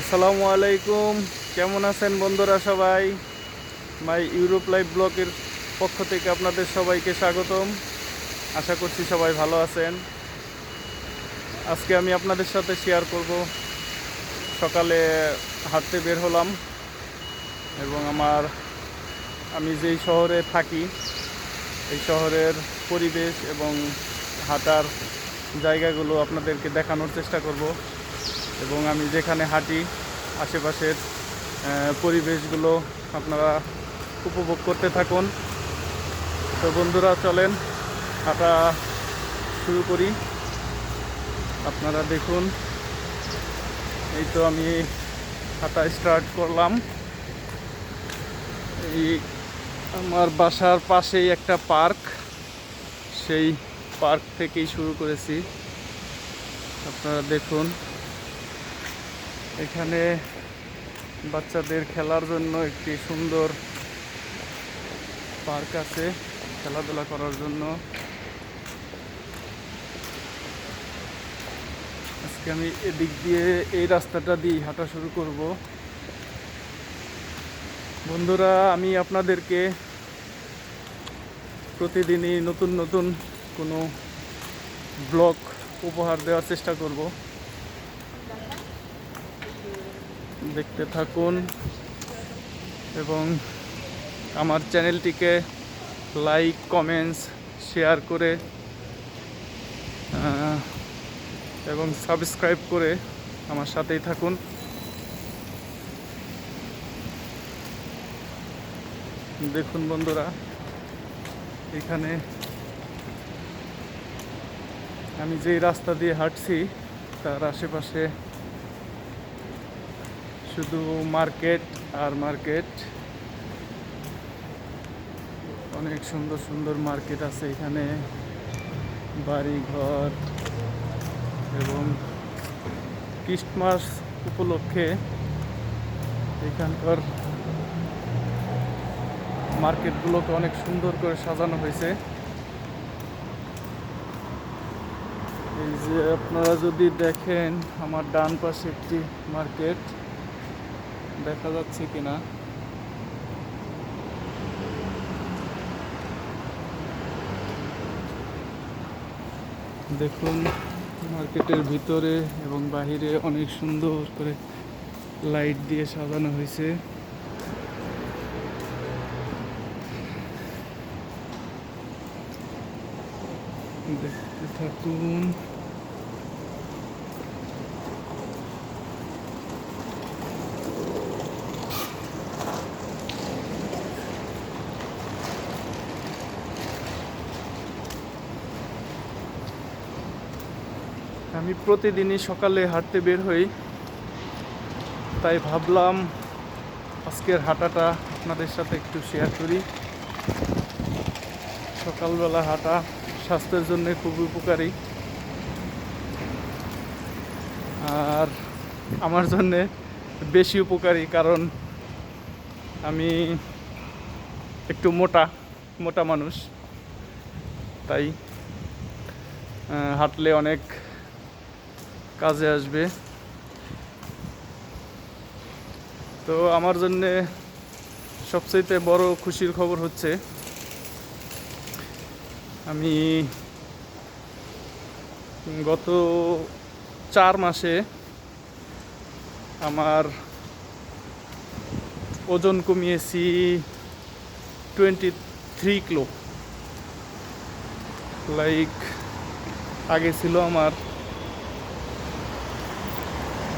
আসসালামু আলাইকুম। কেমন আছেন বন্ধুরা সবাই? মাই ইউরোপ লাইভ ব্লকের পক্ষ থেকে আপনাদের সবাইকে স্বাগতম। আশা করছি সবাই ভালো আছেন। আজকে আমি আপনাদের সাথে শেয়ার করব। সকালে হাঁটতে বের হলাম এবং আমার আমি যেই শহরে থাকি, এই শহরের পরিবেশ এবং হাঁটার জায়গাগুলো আপনাদেরকে দেখানোর চেষ্টা করব। এবং আমি যেখানে হাঁটি, আশেপাশের পরিবেশগুলো আপনারা উপভোগ করতে থাকুন। তো বন্ধুরা, চলেন হাঁটা শুরু করি। আপনারা দেখুন, এই তো আমি হাঁটা স্টার্ট করলাম। এই আমার বাসার পাশেই একটা পার্ক, সেই পার্ক থেকেই শুরু করেছি। আপনারা দেখুন এখানে বাচ্চাদের খেলার জন্য একটি সুন্দর পার্ক আছে খেলাধুলা করার জন্য। আজকে আমি এদিক দিয়ে এই রাস্তাটা দিয়ে হাঁটা শুরু করব। বন্ধুরা, আমি আপনাদেরকে প্রতিদিনই নতুন নতুন কোনো ব্লগ উপহার দেওয়ার চেষ্টা করব। দেখতে থাকুন এবং আমার চ্যানেলটিকে লাইক, কমেন্টস, শেয়ার করে এবং সাবস্ক্রাইব করে আমার সাথেই থাকুন। দেখুন বন্ধুরা, এখানে আমি যেই রাস্তা দিয়ে হাঁটছি, তার আশেপাশে শুধু মার্কেট আর মার্কেট। অনেক সুন্দর সুন্দর মার্কেট আছে এখানে। বাড়ি ঘর এবং ক্রিস্টমাস উপলক্ষে এখানকার মার্কেটগুলোকে অনেক সুন্দর করে সাজানো হয়েছে। এই যে আপনারা যদি দেখেন, আমার ডান পাশে একটি মার্কেট। দেখা যাচ্ছে কিনা? দেখুন, মার্কেটের ভিতরে এবং বাহিরে অনেক সুন্দর করে লাইট দিয়ে সাজানো হয়েছে। দেখতে থাকুন। আমি প্রতিদিনই সকালে হাঁটতে বের হই। তাই ভাবলাম আজকের হাঁটাটা আপনাদের সাথে একটু শেয়ার করি। সকালবেলা হাঁটা স্বাস্থ্যের জন্য খুব উপকারী। আর আমার জন্যে বেশি উপকারী কারণ আমি একটু মোটা মোটা মানুষ। তাই হাঁটলে অনেক কাজে আসবে। তো আমার জন্যে সবচেয়ে বড় খুশির খবর হচ্ছে, আমি গত চার মাসে আমার ওজন কমিয়েছি টোয়েন্টি থ্রি কিলো লাইক আগে ছিল আমার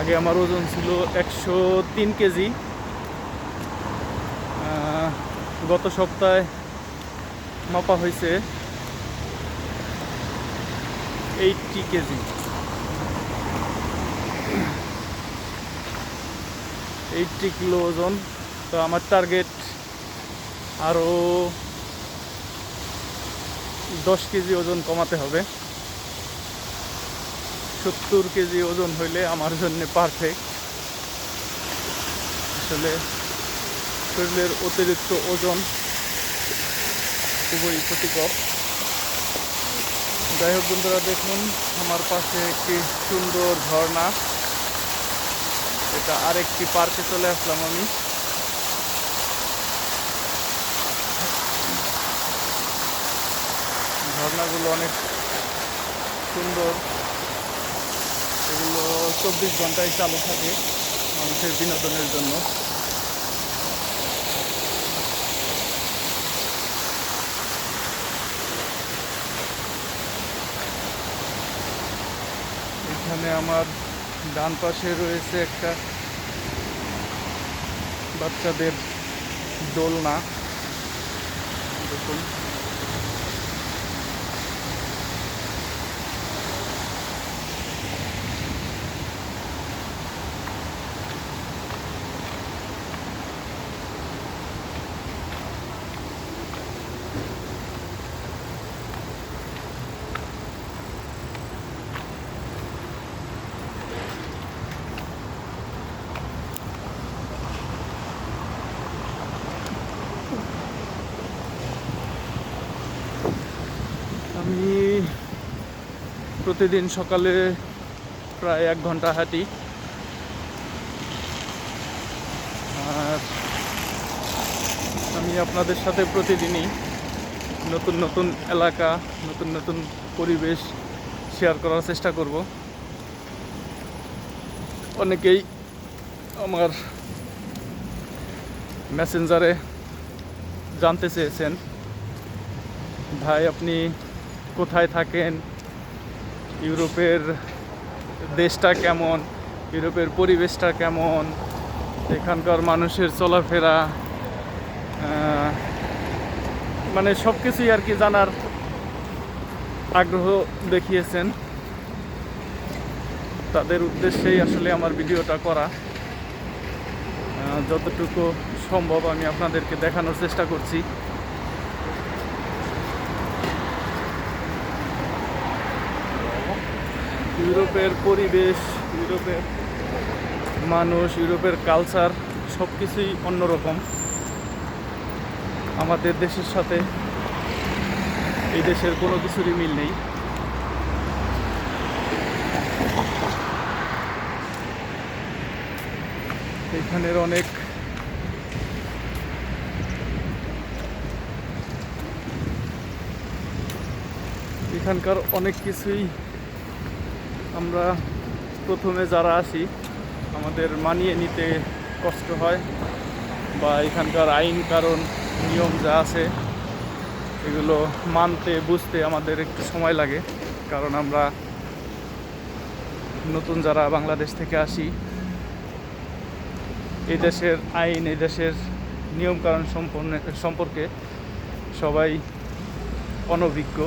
আগে আমার ওজন ছিল একশো তিন কেজি। গত সপ্তাহে মাপা হয়েছে এইটটি কেজি। এইটটি কিলো ওজন, তো আমার টার্গেট আরও দশ কেজি ওজন কমাতে হবে। সত্তর কেজি ওজন হইলে আমার জন্য পারফেক্ট আসলে শরীরের অতিরিক্ত ওজন খুবই ক্ষতিকর। যাই হোক বন্ধুরা, দেখুন, আমার পাশে একটি সুন্দর ঝর্ণা। এটা আরেকটি পার্কে চলে আসলাম আমি। ঝর্ণাগুলো অনেক সুন্দর। চব্বিশ ঘন্টায় চালু থাকে মানুষের বিনোদনের জন্য। এখানে আমার ডান পাশে রয়েছে একটা বাচ্চাদের দোলনা। দেখুন আমি প্রতিদিন সকালে প্রায় এক ঘণ্টা হাঁটি। আর আমি আপনাদের সাথে প্রতিদিনই নতুন নতুন এলাকা, নতুন নতুন পরিবেশ শেয়ার করার চেষ্টা করব। অনেকেই আমার মেসেঞ্জারে জানতে চেয়েছেন, ভাই, আপনি কোথায় থাকেন? ইউরোপের দেশটা কেমন, ইউরোপের পরিবেশটা কেমন, এখানকার মানুষের চলাফেরা মানে সব কিছুই আর কি জানার আগ্রহ দেখিয়েছেন। তাদের উদ্দেশ্যেই আসলে আমার ভিডিওটা করা। যতটুকু সম্ভব আমি আপনাদেরকে দেখানোর চেষ্টা করছি। ইউরোপের পরিবেশ, ইউরোপের মানুষ, ইউরোপের কালচার সব কিছুই অন্যরকম। আমাদের দেশের সাথে এই দেশের কোনো কিছুরই মিল নেই। এখানের অনেক এখানকার অনেক কিছুই আমরা প্রথমে যারা আসি আমাদের মানিয়ে নিতে কষ্ট হয় বা এখানকার আইন কারণ, নিয়ম যা আছে, এগুলো মানতে, বুঝতে আমাদের একটু সময় লাগে। কারণ আমরা নতুন যারা বাংলাদেশ থেকে আসি, এই দেশের আইন, এই দেশের নিয়মকানুন সম্পন্ন সম্পর্কে সবাই অনভিজ্ঞ।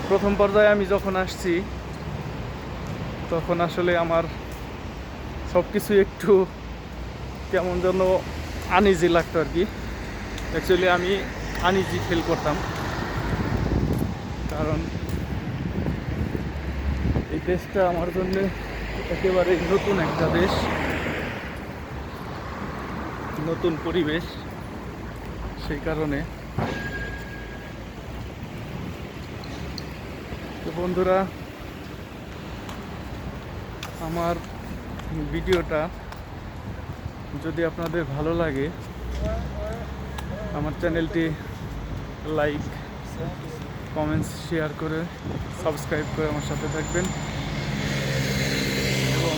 তো প্রথম পর্যায়ে আমি যখন আসছি, তখন আসলে আমার সব কিছু একটু কেমন যেন আনইজি লাগতো আর কি। অ্যাকচুয়ালি আমি আনইজি ফিল করতাম। কারণ এই দেশটা আমার জন্য একেবারে নতুন একটা দেশ। নতুন পরিবেশ। সেই কারণে বন্ধুরা, আমার ভিডিওটা যদি আপনাদের ভালো লাগে, আমার চ্যানেলটি লাইক, কমেন্টস, শেয়ার করে সাবস্ক্রাইব করে আমার সাথে থাকবেন। এবং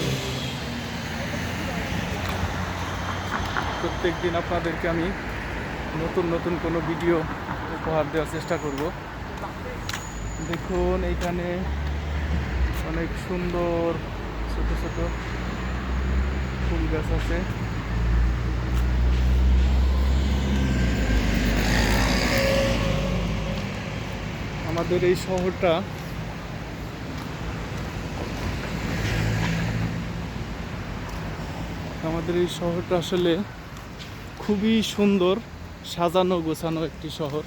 প্রত্যেক দিন আপনাদেরকে আমি নতুন নতুন কোনো ভিডিও উপহার দেওয়ার চেষ্টা করব। দেখুন, এইখানে অনেক সুন্দর ছোট ছোট ফুল গাছ আছে। আমাদের এই শহরটা আমাদের এই শহরটা আসলে খুবই সুন্দর সাজানো গোছানো একটি শহর।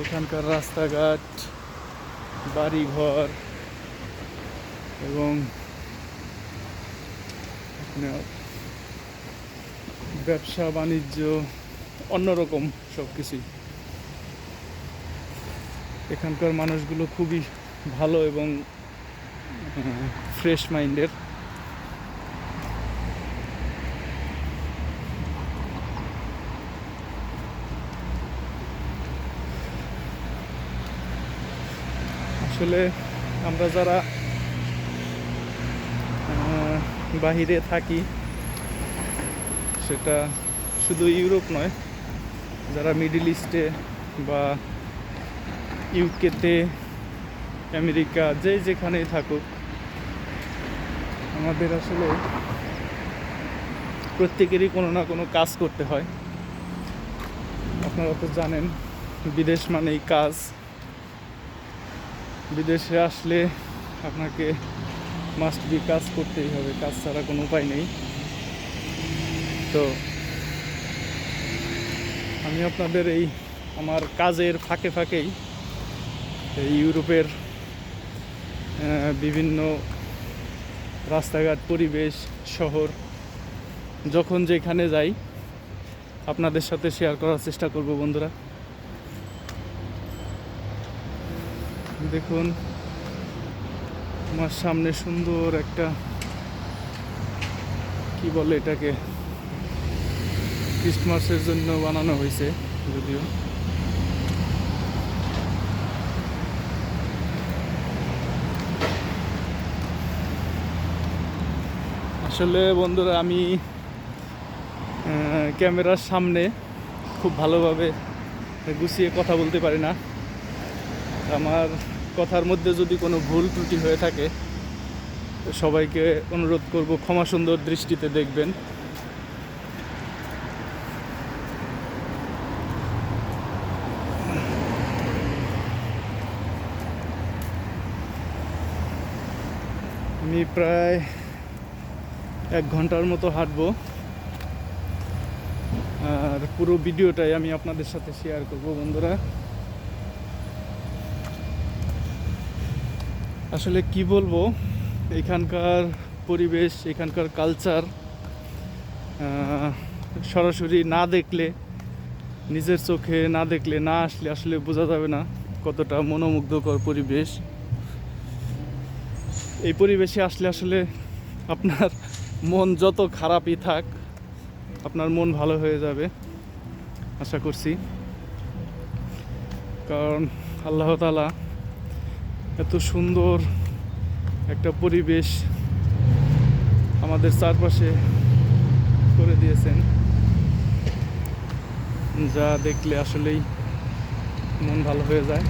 এখানকার রাস্তাঘাট, বাড়িঘর এবং আপনার ব্যবসা, বাণিজ্য, অন্যরকম সব কিছুই এখানকার মানুষগুলো খুবই ভালো এবং ফ্রেশ মাইন্ডের আসলে আমরা যারা বাহিরে থাকি, সেটা শুধু ইউরোপ নয়, যারা মিডিল ইস্টে বা ইউকেতে, আমেরিকা, যে যেখানেই থাকুক, আমাদের আসলে প্রত্যেকেরই কোনো না কোনো কাজ করতে হয়। আপনারা তো জানেন, বিদেশ মানেই কাজ। বিদেশে আসলে আপনাকে মাস্ট বি কাজ করতেই হবে, কাজ ছাড়া কোনো উপায় নেই। তো আমি আপনাদের এই আমার কাজের ফাঁকে ফাঁকেই এই ইউরোপের বিভিন্ন রাস্তাঘাট, পরিবেশ, শহর যখন যেখানে যাই, আপনাদের সাথে শেয়ার করার চেষ্টা করব বন্ধুরা। দেখুন, আমার সামনে সুন্দর একটা, কি বলে এটাকে ক্রিসমাসের জন্য বানানো হয়েছে যদিও। আসলে বন্ধুরা, আমি ক্যামেরার সামনে খুব ভালোভাবে গুছিয়ে কথা বলতে পারি না। আমার কথার মধ্যে যদি কোনো ভুল ত্রুটি হয়ে থাকে সবাইকে অনুরোধ করব ক্ষমা সুন্দর দৃষ্টিতে দেখবেন। আমি প্রায় এক ঘণ্টার মতো হাঁটবো। আর পুরো ভিডিওটাই আমি আপনাদের সাথে শেয়ার করব বন্ধুরা। আসলে কি বলব, এখানকার পরিবেশ, এখানকার কালচার সরাসরি না দেখলে, নিজের চোখে না দেখলে, না আসলে আসলে বোঝা যাবে না কতটা মনোমুগ্ধকর পরিবেশ। এই পরিবেশে আসলে আসলে আপনার মন যত খারাপই থাক, আপনার মন ভালো হয়ে যাবে, আশা করছি। কারণ আল্লাহ তালা এত সুন্দর একটা পরিবেশ আমাদের চারপাশে করে দিয়েছেন। যা দেখলে আসলেই মন ভালো হয়ে যায়।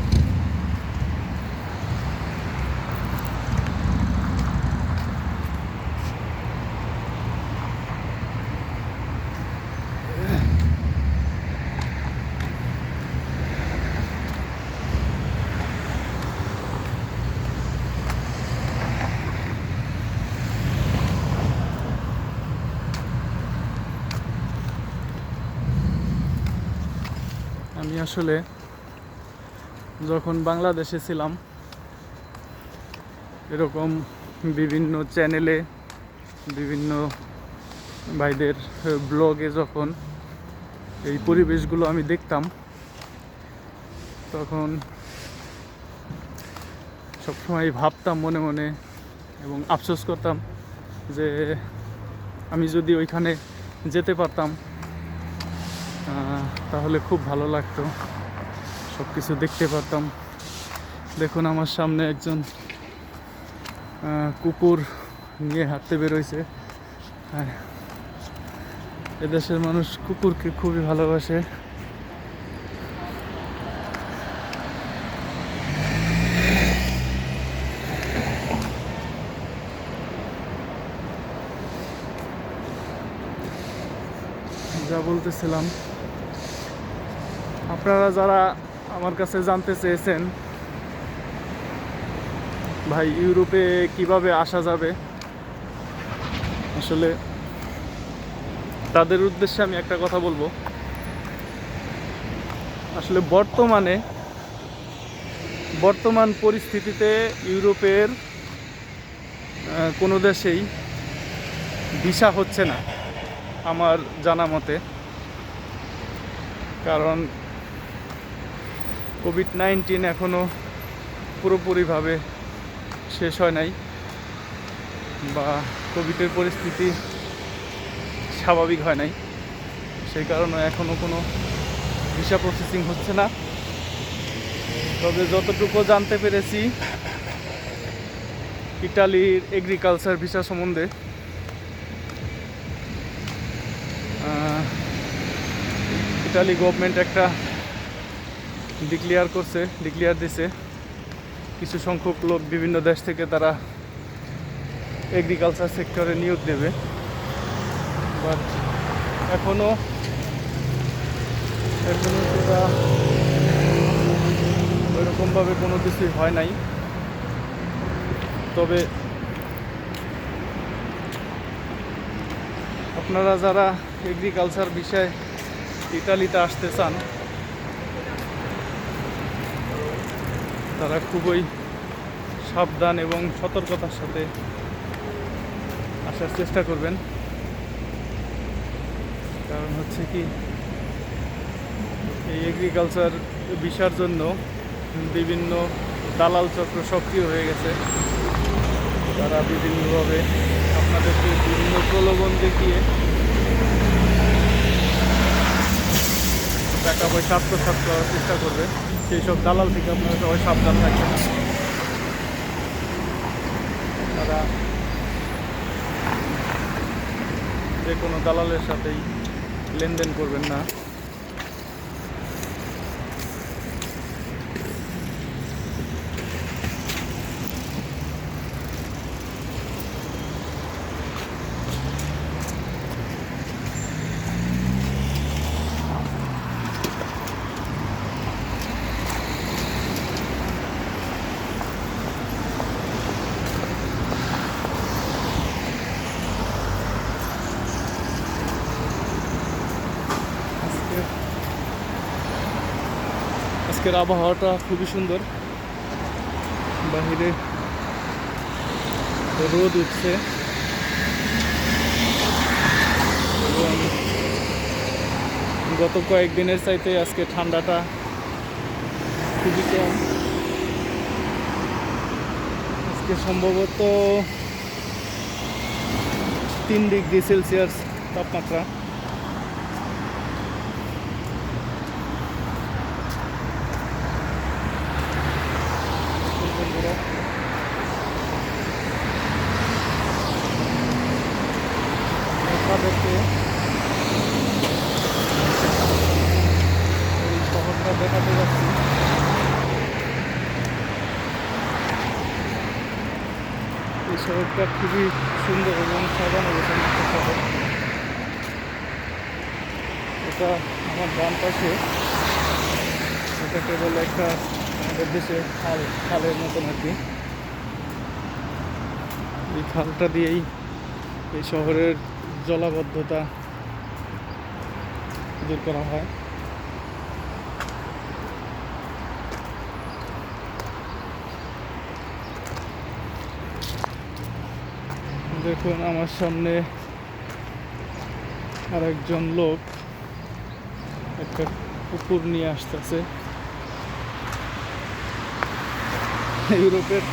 আমি আসলে যখন বাংলাদেশে ছিলাম, এরকম বিভিন্ন চ্যানেলে, বিভিন্ন ভাইদের ব্লগে যখন এই পরিবেশগুলো আমি দেখতাম, তখন সবসময় ভাবতাম মনে মনে এবং আফসোস করতাম যে আমি যদি ওইখানে যেতে পারতাম তাহলে খুব ভালো লাগতো। সব কিছু দেখতে পারতাম। দেখুন আমার সামনে একজন কুকুর নিয়ে হাঁটতে বেরোইছে। হ্যাঁ। এদেশের মানুষ কুকুরকে খুবই ভালোবাসে। যা বলতেছিলাম। আপনারা যারা আমার কাছে জানতে চেয়েছেন ভাই, ইউরোপে কীভাবে আসা যাবে, আসলে তাদের উদ্দেশ্যে আমি একটা কথা বলব। আসলে বর্তমানে, বর্তমান পরিস্থিতিতে ইউরোপের কোনো দেশেই ভিসা হচ্ছে না, আমার জানা মতে। কারণ কোভিড নাইন্টিন এখনও পুরোপুরিভাবে শেষ হয় নাই বা কোভিডের পরিস্থিতি স্বাভাবিক হয় নাই। সেই কারণে এখনও কোনো ভিসা প্রসেসিং হচ্ছে না। তবে যতটুকু জানতে পেরেছি, ইটালির এগ্রিকালচার ভিসা সম্বন্ধে ইটালি গভর্নমেন্ট একটা ডিক্লেয়ার করছে ডিক্লেয়ার দিছে। কিছু সংখ্যক লোক বিভিন্ন দেশ থেকে তারা এগ্রিকালচার সেক্টরে নিয়োগ দেবে। বাট এখনও এখনও সেটা ওইরকমভাবে কোনো কিছুই হয় নাই। তবে আপনারা যারা এগ্রিকালচার বিষয়ে ইতালিতে আসতে চান তারা খুবই সাবধান এবং সতর্কতার সাথে আসার চেষ্টা করবেন। কারণ হচ্ছে কি, এই এগ্রিকালচার বিষয়ের জন্য বিভিন্ন দালাল চক্র সক্রিয় হয়ে গেছে। তারা বিভিন্নভাবে আপনাদেরকে বিভিন্ন প্রলোভন দেখিয়ে টাকা পয়সা আত্মসাৎ করার চেষ্টা করবে। সেই সব দালাল থেকে আপনারা সবাই সাবধান থাকবেন। তারা যে কোনো দালালের সাথেই লেনদেন করবেন না আজকের আজকের আবহাওয়াটা খুবই সুন্দর। বাহিরে রোদ উঠছে। এবং গত কয়েকদিনের চাইতে আজকে ঠান্ডাটা খুবই কম। আজকে সম্ভবত তিন ডিগ্রি সেলসিয়াস তাপমাত্রা বন্ধুরা আপনাদেরকে এই শহরটা দেখাতে যাচ্ছি। এই শহরটা খুবই সুন্দর এবং সাজানো গোছানো শহর এটা আমার ডান পাশে। এটা কেবল একটা আমাদের দেশে খাল, খালের মতন আর কি। এই খালটা দিয়েই এই শহরের জলাবদ্ধতা দূর করা হয়। দেখুন, আমার সামনে আরেকজন লোক একটা কুকুর নিয়ে আসতেছে। ইউরোপের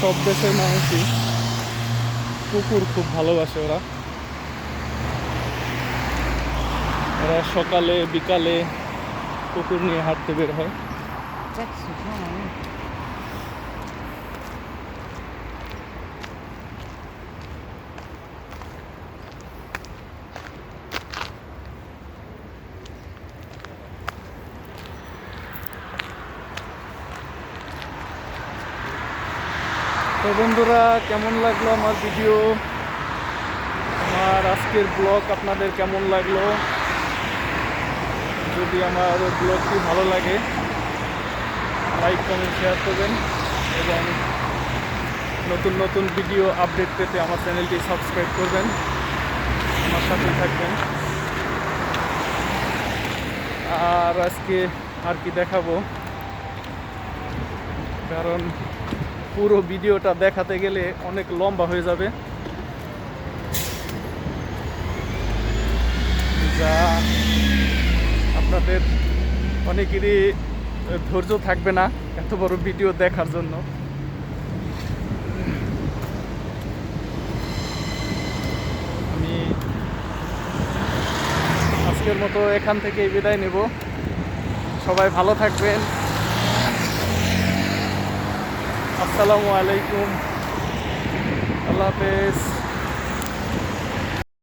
সব দেশের মানুষই কুকুর খুব ভালোবাসে ওরা। ওরা সকালে, বিকালে কুকুর নিয়ে হাঁটতে বের হয়। বন্ধুরা, কেমন লাগল আমার ভিডিও? আমার আজকের ব্লগ আপনাদের কেমন লাগল? যদি আমার ব্লগটি ভালো লাগে লাইক কমেন্ট শেয়ার করবেন এবং নতুন নতুন ভিডিও আপডেট পেতে আমার চ্যানেলটি সাবস্ক্রাইব করবেন। আমার সাথে থাকবেন। আর আজকে আর কি দেখাবো? কারণ পুরো ভিডিওটা দেখাতে গেলে অনেক লম্বা হয়ে যাবে। যা তাদের অনেকেরই ধৈর্য থাকবে না এত বড় ভিডিও দেখার জন্য। আমি আজকের মতো এখান থেকে বিদায় নেব। সবাই ভালো থাকবেন। আসসালামু আলাইকুম। আল্লাহ হাফেজ।